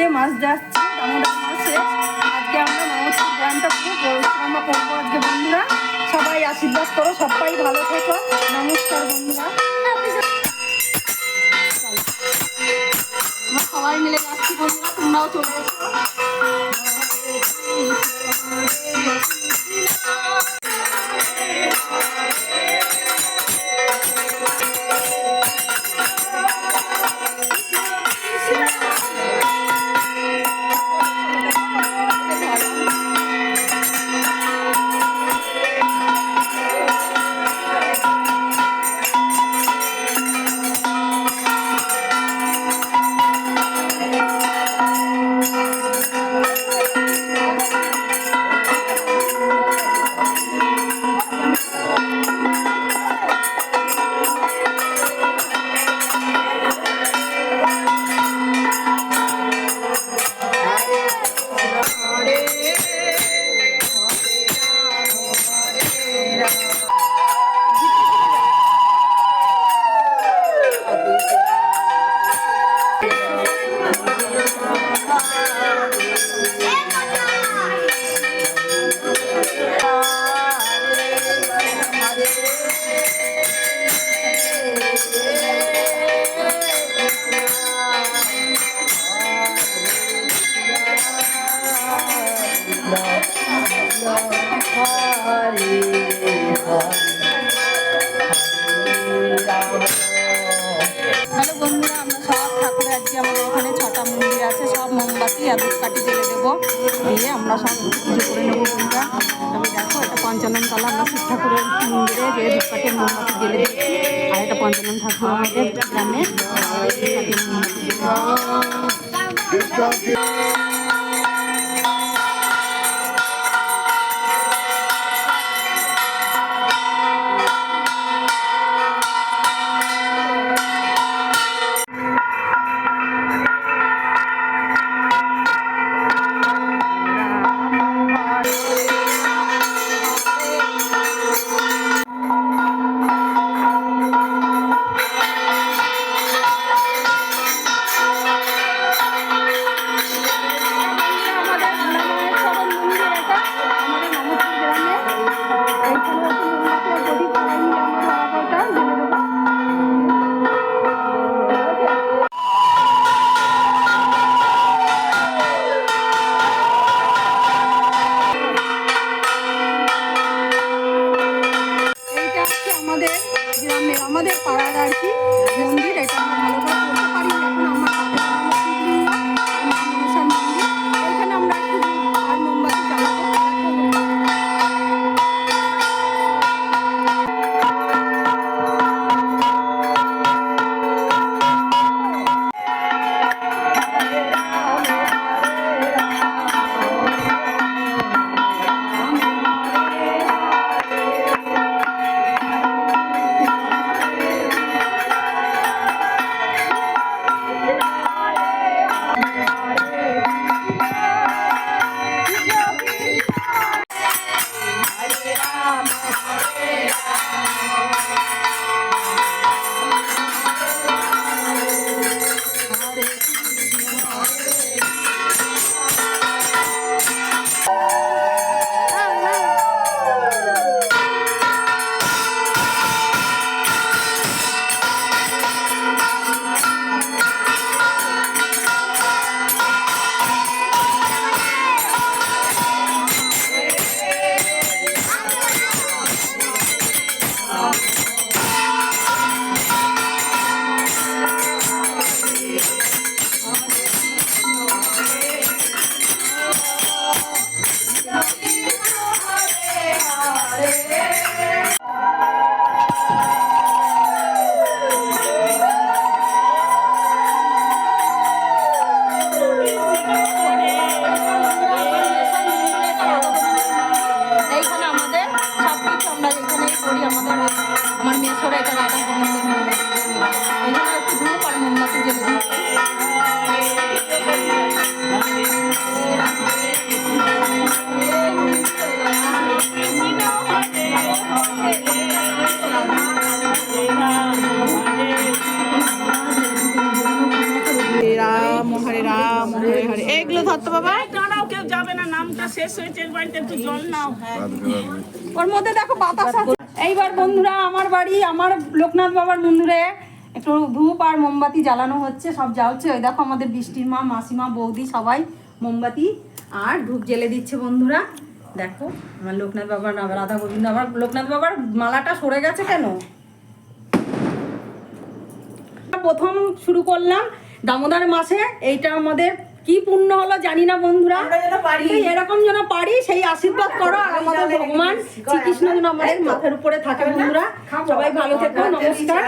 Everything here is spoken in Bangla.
আজকে মাছ যাচ্ছে দামোদর মাছে। আজকে আমরা মামাপুর গ্রামটা খুব পরিশ্রম করব আজকে বন্ধুরা। সবাই আশীর্বাদ করো, সবাই ভালো থেকো। নমস্কার বন্ধুরা। আমরা সবাই মিলে যাচ্ছি বন্ধুরা, তোমরাও চলে আজকে আমাদের ওখানে ছটা মন্দির আছে, সব মোমবাতি আর ধূপকাঠি জেলে দেবো। দিয়ে আমরা সব পুজো করে নেব পুজোটা। তবে দেখো, এটা পঞ্চানন তলা, আমরা শিব ঠাকুরের মন্দিরে যে ধূপকাঠি মোমবাতি জেলে দিচ্ছি আর এটা পঞ্চানন ঠাকুর আমাদের গ্রামে। মোমবাতি জেলে গ্রামে আমাদের পাড়ার আর কি মন্দির এটা ভালো হরে হরে এইগুলো ধরতো বাবা। দাঁড়াও কেউ যাবে না নামটা শেষ হয়েছে বাড়িতে একটু জল নাও। ওর মধ্যে দেখো বাতাস আছে। এইবার বন্ধুরা আমার বাড়ি আমার লোকনাথ বাবার মন্দিরে একটু ধূপ আর মোমবাতি জ্বালানো হচ্ছে সব জ্বালছে। ওই দেখো আমাদের বৃষ্টির মা মাসিমা বৌদি সবাই মোমবাতি আর ধূপ জ্বেলে দিচ্ছে বন্ধুরা। দেখো আমার লোকনাথ বাবার রাধা গোবিন্দ আমার লোকনাথ বাবার মালাটা সরে গেছে কেন? প্রথম শুরু করলাম দামোদর মাসে এইটা আমাদের কি পুণ্য হলো জানি না বন্ধুরা। এরকম যেন পারি সেই আশীর্বাদ করো। আর আমাদের ভগবান শ্রীকৃষ্ণ যেন আমাদের মাথার উপরে থাকে বন্ধুরা। সবাই ভালো থেকো নমস্কার।